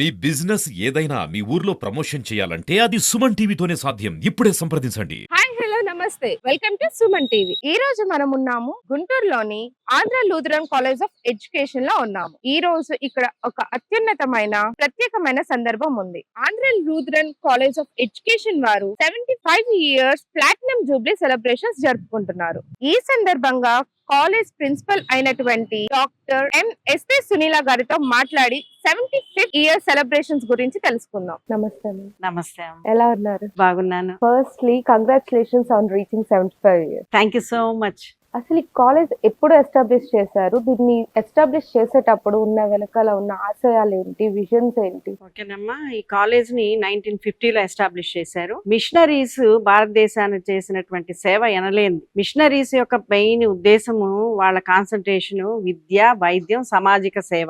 మీ business ఏదైనా మీ ఊర్లో promotion చేయాలంటే అది సుమన్ టీవీతోనే సాధ్యం. ఇప్పుడే సంప్రదించండి. హాయ్ హలో నమస్తే. Welcome to Suman TV. ఈ రోజు మనం ఉన్నాము గుంటూరులోని ఆంధ్ర లూథరన్ కాలేజ్ ఆఫ్ ఎడ్యుకేషన్లో ఉన్నాము. ఈ రోజు ఇక్కడ ఒక అత్యున్నతమైన ప్రత్యేకమైన సందర్భం ఉంది. Andhra Lutheran college of education వారు seventy five years platinum jubilee celebrations జరుపుకుంటున్నారు. ఈ సందర్భంగా కాలేజ్ ప్రిన్సిపల్ అయినటువంటి doctor M S P Sunila గారితో మాట్లాడి సెవెంటీ ఫిఫ్త్ ఇయర్ సెలబ్రేషన్స్ గురించి తెలుసుకుందాం. నమస్తే నమస్తే. ఎలా ఉన్నారు? బాగున్నాను. Firstly congratulations on reaching seventy five years thank you so much అసలు ఈ కాలేజ్ ఎప్పుడు ఎస్టాబ్లిష్ చేశారు? దీన్ని ఎస్టాబ్లిష్ చేసేటప్పుడు ఉన్న వెనకాల ఉన్న ఆశయాలు ఏంటి? విజన్స్ ఏంటి? ఓకేనమ్మా. ఈ కాలేజ్ని నైన్టీన్ ఫిఫ్టీలో ఎస్టాబ్లిష్ చేశారు. మిషనరీస్ భారతదేశానికి చేసినటువంటి సేవ ఎనలేంది మిషనరీస్ యొక్క మెయిన్ ఉద్దేశము వాళ్ళ కాన్సన్ట్రేషన్ విద్య వైద్యం సామాజిక సేవ.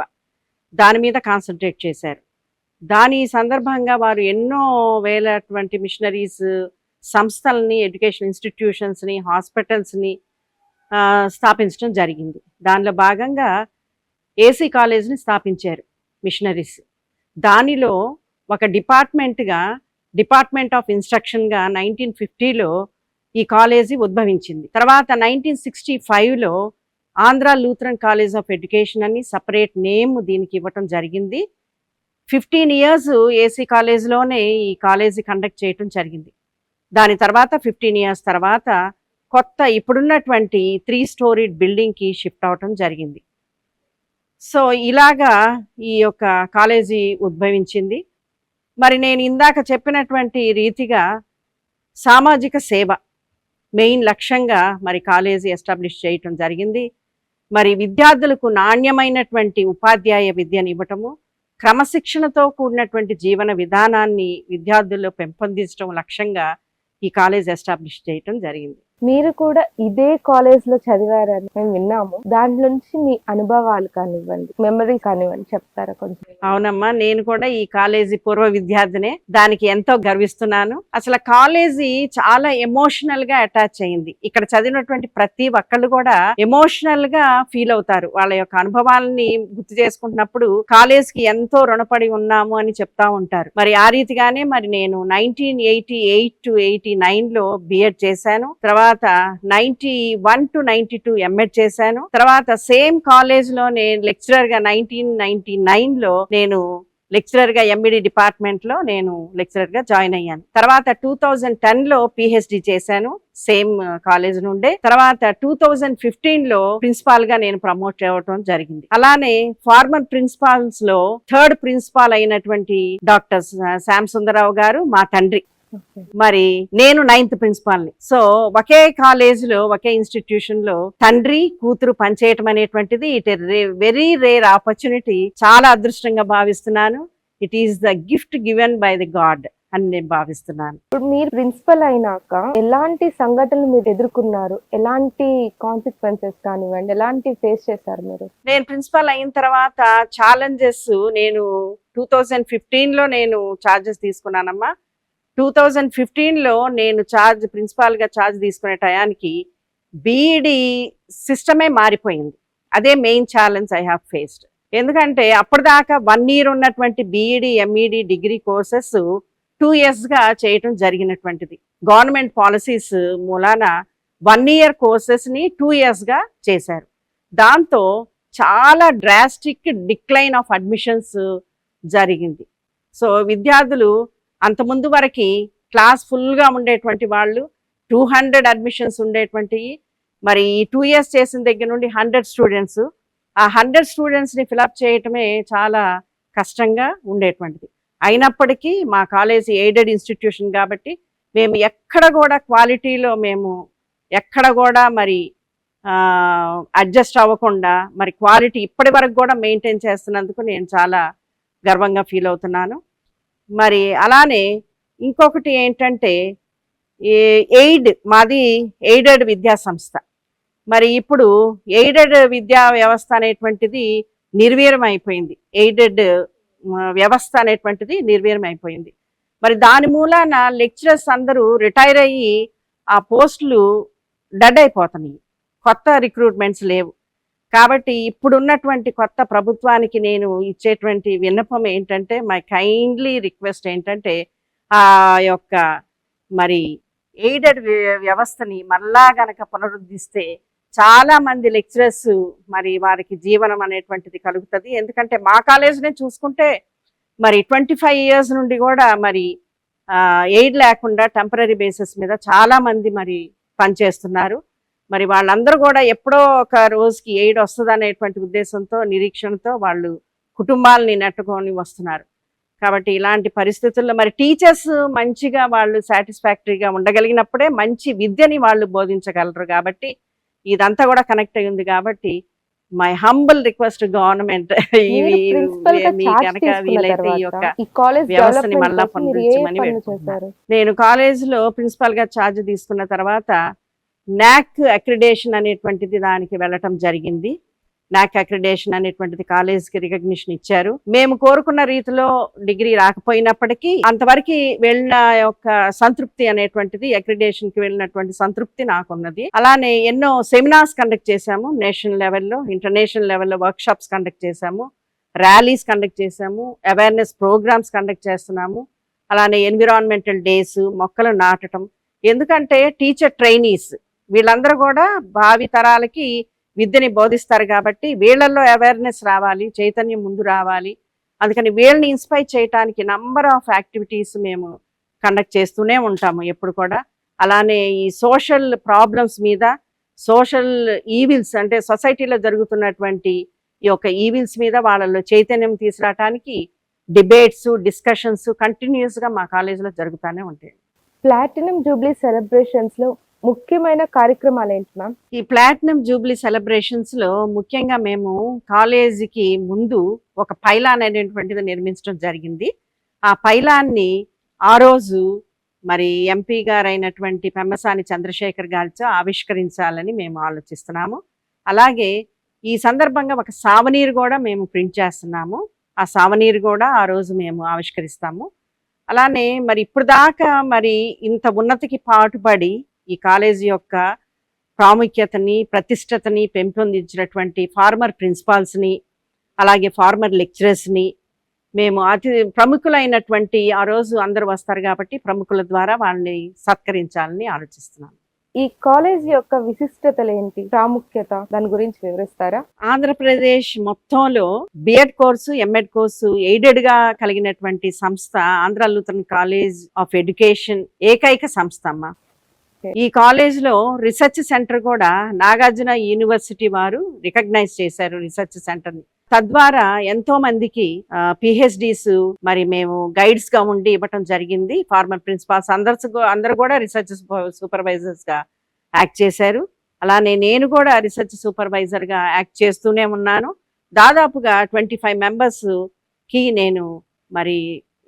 దాని మీద కాన్సన్ట్రేట్ చేశారు. దాని సందర్భంగా వారు ఎన్నో వేలటువంటి మిషనరీస్ సంస్థలని ఎడ్యుకేషన్ ఇన్స్టిట్యూషన్స్ని హాస్పిటల్స్ని స్థాపించడం జరిగింది. దానిలో భాగంగా ఏసీ కాలేజ్ని స్థాపించారు మిషనరీస్. దానిలో ఒక డిపార్ట్మెంట్గా డిపార్ట్మెంట్ ఆఫ్ ఇన్స్ట్రక్షన్గా నైన్టీన్ ఫిఫ్టీలో ఈ కాలేజీ ఉద్భవించింది. తర్వాత నైన్టీన్ సిక్స్టీ ఫైవ్లో Andhra Lutheran college of education అని సపరేట్ నేమ్ దీనికి ఇవ్వటం జరిగింది. ఫిఫ్టీన్ ఇయర్స్ ఏసీ కాలేజ్లోనే ఈ కాలేజీ కండక్ట్ చేయటం జరిగింది. దాని తర్వాత ఫిఫ్టీన్ ఇయర్స్ తర్వాత కొత్త ఇప్పుడున్నటువంటి త్రీ స్టోరీడ్ బిల్డింగ్కి షిఫ్ట్ అవటం జరిగింది. సో ఇలాగా ఈ యొక్క కాలేజీ ఉద్భవించింది. మరి నేను ఇందాక చెప్పినటువంటి రీతిగా సామాజిక సేవ మెయిన్ లక్ష్యంగా మరి కాలేజీ ఎస్టాబ్లిష్ చేయటం జరిగింది. మరి విద్యార్థులకు నాణ్యమైనటువంటి ఉపాధ్యాయ విద్యను ఇవ్వటము క్రమశిక్షణతో కూడినటువంటి జీవన విధానాన్ని విద్యార్థుల్లో పెంపొందించడం లక్ష్యంగా ఈ కాలేజ్ ఎస్టాబ్లిష్ చేయటం జరిగింది. మీరు కూడా ఇదే కాలేజ్లో చదివారని మేము విన్నాము. దాంట్లో నుంచి మీ అనుభవాలు కానివ్వండి మెమరీ కానివ్వండి చెప్తారా కొంచెం? అవునమ్మా నేను కూడా ఈ కాలేజీ పూర్వ విద్యార్థినే. దానికి ఎంతో గర్విస్తున్నాను. అసలు కాలేజీ చాలా ఎమోషనల్గా అటాచ్ అయింది. ఇక్కడ చదివినటువంటి ప్రతి ఒక్కళ్ళు కూడా ఎమోషనల్గా ఫీల్ అవుతారు. వాళ్ళ యొక్క అనుభవాలని గుర్తు చేసుకుంటున్నప్పుడు కాలేజ్కి ఎంతో రుణపడి ఉన్నాము అని చెప్తా ఉంటారు. మరి ఆ రీతిగానే మరి నేను nineteen eighty eight to eighty నైన్లో బిఎడ్ చేశాను. తర్వాత తర్వాత ninety one to ninety two M Ed చేశాను. తర్వాత సేమ్ కాలేజ్లో నేను లెక్చరర్గా నైన్టీన్ నైన్టీ నైన్లో నేను లెక్చరర్గా ఎంబీడీ డిపార్ట్మెంట్లో నేను లెక్చరర్గా జాయిన్ అయ్యాను. తర్వాత టూ థౌజండ్ టెన్లో పిహెచ్డి చేశాను సేమ్ కాలేజ్ నుండే. తర్వాత టూ థౌజండ్ ఫిఫ్టీన్లో ప్రిన్సిపాల్గా నేను ప్రమోట్ అవ్వటం జరిగింది. అలానే ఫార్మర్ ప్రిన్సిపాల్స్లో థర్డ్ ప్రిన్సిపాల్ అయినటువంటి డాక్టర్ శ్యామ్ సుందరరావు గారు మా తండ్రి. మరి నేను నైన్త్ ప్రిన్సిపాల్ని సో ఒకే కాలేజ్లో ఒకే ఇన్స్టిట్యూషన్లో తండ్రి కూతురు పనిచేయటం అనేటువంటిది ఇట్ వెరీ రేర్ ఆపర్చునిటీ. చాలా అదృష్టంగా భావిస్తున్నాను. It is the gift given by the God అని నేను భావిస్తున్నాను. ఇప్పుడు మీరు ప్రిన్సిపల్ అయినాక ఎలాంటి సంఘటనలు మీరు ఎదుర్కొన్నారు? ఎలాంటి కాన్సిక్వెన్సెస్ కానివ్వండి ఎలాంటి ఫేస్ చేశారు మీరు? నేను ప్రిన్సిపాల్ అయిన తర్వాత ఛాలెంజెస్ నేను టూ థౌజండ్ ఫిఫ్టీన్లో నేను ఛార్జెస్ తీసుకున్నానమ్మా. టూ థౌజండ్ ఫిఫ్టీన్లో నేను ఛార్జ్ ప్రిన్సిపాల్గా ఛార్జ్ తీసుకునే టయానికి బీఈడి సిస్టమే మారిపోయింది. అదే main challenge I have faced ఎందుకంటే అప్పటిదాకా వన్ ఇయర్ ఉన్నటువంటి B Ed M Ed degree courses two ఇయర్స్గా చేయటం జరిగినటువంటిది. గవర్నమెంట్ పాలసీస్ మూలాన వన్ ఇయర్ కోర్సెస్ని టూ ఇయర్స్గా చేశారు. దాంతో చాలా డ్రాస్టిక్ డిక్లైన్ ఆఫ్ అడ్మిషన్స్ జరిగింది. సో విద్యార్థులు అంతకుముందు వరకు క్లాస్ ఫుల్గా ఉండేటువంటి వాళ్ళు టూ హండ్రెడ్ అడ్మిషన్స్ ఉండేటువంటివి మరి ఈ టూ ఇయర్స్ చేసిన దగ్గర నుండి హండ్రెడ్ స్టూడెంట్స్. ఆ హండ్రెడ్ స్టూడెంట్స్ని ఫిలప్ చేయటమే చాలా కష్టంగా ఉండేటువంటిది. అయినప్పటికీ మా కాలేజీ ఎయిడెడ్ ఇన్స్టిట్యూషన్ కాబట్టి మేము ఎక్కడ కూడా క్వాలిటీలో మేము ఎక్కడ కూడా మరి అడ్జస్ట్ అవ్వకుండా మరి క్వాలిటీ ఇప్పటి వరకు కూడా మెయింటైన్ చేస్తున్నందుకు నేను చాలా గర్వంగా ఫీల్ అవుతున్నాను. మరి అలానే ఇంకొకటి ఏంటంటే ఎయిడ్ మాది ఎయిడెడ్ విద్యా సంస్థ. మరి ఇప్పుడు ఎయిడెడ్ విద్యా వ్యవస్థ అనేటువంటిది నిర్వీర్యం అయిపోయింది ఎయిడెడ్ వ్యవస్థ అనేటువంటిది నిర్వీర్యం అయిపోయింది మరి దాని మూలాన లెక్చరర్స్ అందరూ రిటైర్ అయ్యి ఆ పోస్టులు డడ్ అయిపోతున్నాయి. కొత్త రిక్రూట్మెంట్స్ లేవు. కాబట్టి ఇప్పుడున్నటువంటి కొత్త ప్రభుత్వానికి నేను ఇచ్చేటువంటి విన్నపం ఏంటంటే మై కైండ్లీ రిక్వెస్ట్ ఏంటంటే ఆ యొక్క మరి ఎయిడెడ్ వ్యవస్థని మళ్ళా గనక పునరుద్ధరిస్తే చాలా మంది లెక్చరర్స్ మరి వారికి జీవనం అనేటువంటిది కలుగుతుంది. ఎందుకంటే మా కాలేజ్నే చూసుకుంటే మరి ట్వంటీ ఫైవ్ ఇయర్స్ నుండి కూడా మరి ఎయిడ్ లేకుండా టెంపరీ బేసిస్ మీద చాలా మంది మరి పనిచేస్తున్నారు. మరి వాళ్ళందరూ కూడా ఎప్పుడో ఒక రోజుకి ఎయిడ్ వస్తుంది అనేటువంటి ఉద్దేశంతో నిరీక్షణతో వాళ్ళు కుటుంబాలని నెట్టుకొని వస్తున్నారు. కాబట్టి ఇలాంటి పరిస్థితుల్లో మరి టీచర్స్ మంచిగా వాళ్ళు సాటిస్ఫాక్టరీగా ఉండగలిగినప్పుడే మంచి విద్యని వాళ్ళు బోధించగలరు కాబట్టి ఇదంతా కూడా కనెక్ట్ అయి ఉంది కాబట్టి మై హంబుల్ రిక్వెస్ట్ గవర్నమెంట్ ఈ కాలేజ్ వ్యవస్థని మళ్ళా నేను కాలేజీలో ప్రిన్సిపల్గా ఛార్జ్ తీసుకున్న తర్వాత నాక్ అక్రిడేషన్ అనేటువంటిది దానికి వెళ్ళటం జరిగింది. నాక్ అక్రిడేషన్ అనేటువంటిది కాలేజ్కి రికగ్నిషన్ ఇచ్చారు. మేము కోరుకున్న రీతిలో డిగ్రీ రాకపోయినప్పటికీ అంతవరకు వెళ్ళిన యొక్క సంతృప్తి అనేటువంటిది అక్రిడేషన్కి వెళ్ళినటువంటి సంతృప్తి నాకున్నది. అలానే ఎన్నో సెమినార్స్ కండక్ట్ చేశాము. నేషనల్ లెవెల్లో ఇంటర్నేషనల్ లెవెల్లో వర్క్ షాప్స్ కండక్ట్ చేశాము. ర్యాలీస్ కండక్ట్ చేశాము. అవేర్నెస్ ప్రోగ్రామ్స్ కండక్ట్ చేస్తున్నాము. అలానే ఎన్విరాన్మెంటల్ డేస్ మొక్కలు నాటడం ఎందుకంటే టీచర్ ట్రైనీస్ వీళ్ళందరూ కూడా భావి తరాలకి విద్యని బోధిస్తారు కాబట్టి వీళ్ళల్లో అవేర్నెస్ రావాలి చైతన్యం ముందు రావాలి. అందుకని వీళ్ళని ఇన్స్పైర్ చేయడానికి నంబర్ ఆఫ్ యాక్టివిటీస్ మేము కండక్ట్ చేస్తూనే ఉంటాము ఎప్పుడు కూడా. అలానే ఈ సోషల్ ప్రాబ్లమ్స్ మీద సోషల్ ఈవిల్స్ అంటే సొసైటీలో జరుగుతున్నటువంటి ఈ యొక్క ఈవిల్స్ మీద వాళ్ళలో చైతన్యం తీసుకురావడానికి డిబేట్స్ డిస్కషన్స్ కంటిన్యూస్గా మా కాలేజీలో జరుగుతూనే ఉంటాయి. ప్లాటినం జూబ్లీ సెలబ్రేషన్స్లో ముఖ్యమైన కార్యక్రమాలు ఏంటి మ్యామ్? ఈ ప్లాటినం జూబ్లీ సెలబ్రేషన్స్లో ముఖ్యంగా మేము కాలేజీకి ముందు ఒక పైలాన్ అనేటువంటిది నిర్మించడం జరిగింది. ఆ పైలాన్ని ఆ రోజు మరి ఎంపీ గారైనటువంటి పెమ్మసాని చంద్రశేఖర్ గారితో ఆవిష్కరించాలని మేము ఆలోచిస్తున్నాము. అలాగే ఈ సందర్భంగా ఒక సావనీరు కూడా మేము ప్రింట్ చేస్తున్నాము. ఆ సావనీరు కూడా ఆ రోజు మేము ఆవిష్కరిస్తాము. అలానే మరి ఇప్పుడు దాకా మరి ఇంత ఉన్నతికి పాటుపడి ఈ కాలేజీ యొక్క ప్రాముఖ్యతని ప్రతిష్టతని పెంపొందించినటువంటి ఫార్మర్ ప్రిన్సిపాల్స్ని అలాగే ఫార్మర్ లెక్చరర్స్ని మేము అతి ప్రముఖులైనటువంటి ఆ రోజు అందరూ వస్తారు కాబట్టి ప్రముఖుల ద్వారా వాళ్ళని సత్కరించాలని ఆలోచిస్తున్నాను. ఈ కాలేజ్ యొక్క విశిష్టతలు ఏంటి? ప్రాముఖ్యత దాని గురించి వివరిస్తారా? ఆంధ్రప్రదేశ్ మొత్తంలో B Ed course M Ed course ఎయిడెడ్గా కలిగినటువంటి సంస్థ Andhra Lutheran college of education ఏకైక సంస్థ అమ్మ. ఈ కాలేజ్లో రీసెర్చ్ సెంటర్ కూడా నాగార్జున యూనివర్సిటీ వారు రికగ్నైజ్ చేశారు రీసెర్చ్ సెంటర్ని తద్వారా ఎంతో మందికి పిహెచ్డిస్ మరి మేము గైడ్స్గా ఉండి ఇవ్వటం జరిగింది. ఫార్మర్ ప్రిన్సిపాల్స్ అందరు అందరు కూడా రీసెర్చ్ సూపర్వైజర్స్గా యాక్ట్ చేశారు. అలానే నేను కూడా రీసెర్చ్ సూపర్వైజర్గా యాక్ట్ చేస్తూనే ఉన్నాను. దాదాపుగా ట్వంటీ ఫైవ్ మెంబర్స్కి నేను మరి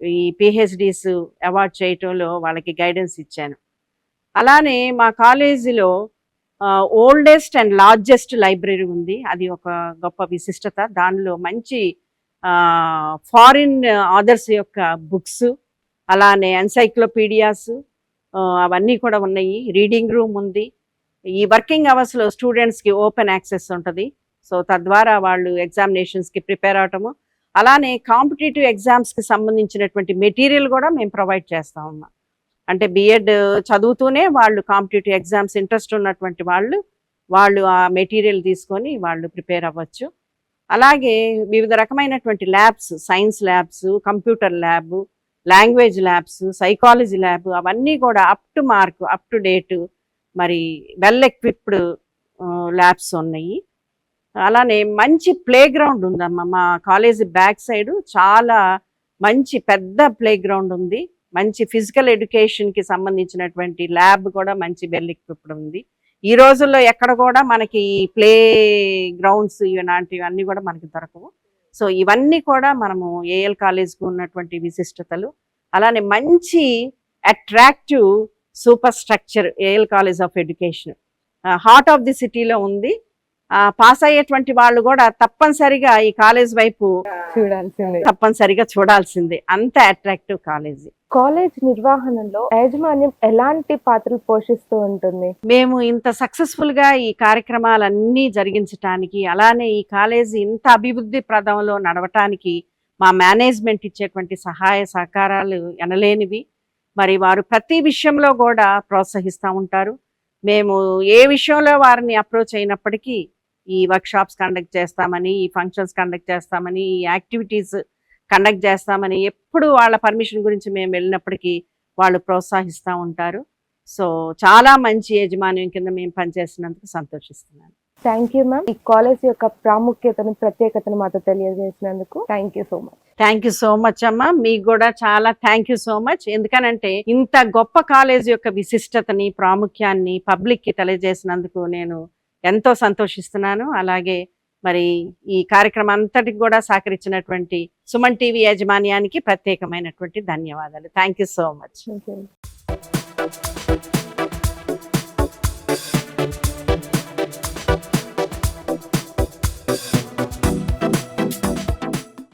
ఈ పిహెచ్డిస్ అవార్డ్ చేయటంలో వాళ్ళకి గైడెన్స్ ఇచ్చాను. అలానే మా కాలేజీలో ఓల్డెస్ట్ అండ్ లార్జెస్ట్ లైబ్రరీ ఉంది. అది ఒక గొప్ప విశిష్టత. దానిలో మంచి ఫారిన్ ఆథర్స్ యొక్క బుక్స్ అలానే ఎన్సైక్లోపీడియాస్ అవన్నీ కూడా ఉన్నాయి. రీడింగ్ రూమ్ ఉంది. ఈ వర్కింగ్ అవర్స్లో స్టూడెంట్స్కి ఓపెన్ యాక్సెస్ ఉంటుంది. సో తద్వారా వాళ్ళు ఎగ్జామినేషన్స్కి ప్రిపేర్ అవటము. అలానే కాంపిటేటివ్ ఎగ్జామ్స్కి సంబంధించినటువంటి మెటీరియల్ కూడా మేము ప్రొవైడ్ చేస్తూ ఉన్నాం అంటే బిఎడ్ చదువుతూనే వాళ్ళు కాంపిటేటివ్ ఎగ్జామ్స్ ఇంట్రెస్ట్ ఉన్నటువంటి వాళ్ళు వాళ్ళు ఆ మెటీరియల్ తీసుకొని వాళ్ళు ప్రిపేర్ అవ్వచ్చు. అలాగే వివిధ రకమైనటువంటి labs science labs computer lab language labs psychology lab అవన్నీ కూడా up to mark up to date మరి వెల్ ఎక్విప్డ్ ల్యాబ్స్ ఉన్నాయి. అలానే మంచి ప్లే గ్రౌండ్ ఉందమ్మా మా కాలేజీ బ్యాక్ సైడ్ చాలా మంచి పెద్ద ప్లే గ్రౌండ్ ఉంది. మంచి ఫిజికల్ ఎడ్యుకేషన్కి సంబంధించినటువంటి ల్యాబ్ కూడా మంచి వెల్ ఎక్విప్డ్ ఉంది. ఈ రోజుల్లో ఎక్కడ కూడా మనకి ప్లే గ్రౌండ్స్ ఇలాంటివి అన్నీ కూడా మనకి దొరకవు. సో ఇవన్నీ కూడా మనము ఏఎల్ కాలేజ్కి ఉన్నటువంటి విశిష్టతలు అలానే మంచి attractive superstructure A L college of education. Heart of the సిటీలో ఉంది. పాస్ అయ్యేటువంటి వాళ్ళు కూడా తప్పనిసరిగా ఈ కాలేజ్ వైపు చూడాల్సిందే. తప్పనిసరిగా చూడాల్సిందే. అంత అట్రాక్టివ్ కాలేజీ కాలేజ్ నిర్వహణలో యాజమాన్యం ఎలాంటి పాత్రలు పోషిస్తూ ఉంటుంది? మేము ఇంత సక్సెస్ఫుల్గా ఈ కార్యక్రమాలన్నీ జరిగించటానికి అలానే ఈ కాలేజీ ఇంత అభివృద్ధి ప్రదంలో నడవటానికి మా మేనేజ్మెంట్ ఇచ్చేటువంటి సహాయ సహకారాలు ఎనలేనివి. మరి వారు ప్రతి విషయంలో కూడా ప్రోత్సహిస్తూ ఉంటారు. మేము ఏ విషయంలో వారిని అప్రోచ్ అయినప్పటికీ ఈ వర్క్ షాప్స్ కండక్ట్ చేస్తామని ఈ ఫంక్షన్స్ కండక్ట్ చేస్తామని ఈ యాక్టివిటీస్ కండక్ట్ చేస్తామని ఎప్పుడు వాళ్ళ పర్మిషన్ గురించి మేము వెళ్ళినప్పటికీ వాళ్ళు ప్రోత్సహిస్తూ ఉంటారు. సో చాలా మంచి యజమాన్యం కింద మేము పనిచేసినందుకు సంతోషిస్తున్నాను. థ్యాంక్ యూ మ్యామ్ ఈ కాలేజ్ యొక్క ప్రాముఖ్యతను ప్రత్యేకతను మాతో తెలియజేసినందుకు thank you so much thank you so much అమ్మా. మీకు కూడా చాలా థ్యాంక్ యూ సో మచ్ ఎందుకనంటే ఇంత గొప్ప కాలేజ్ యొక్క విశిష్టతని ప్రాముఖ్యాన్ని పబ్లిక్కి తెలియజేసినందుకు నేను ఎంతో సంతోషిస్తున్నాను. అలాగే మరి ఈ కార్యక్రమం అంతటికి కూడా సహకరించినటువంటి సుమన్ టీవీ యాజమాన్యానికి ప్రత్యేకమైనటువంటి ధన్యవాదాలు. Thank you so much.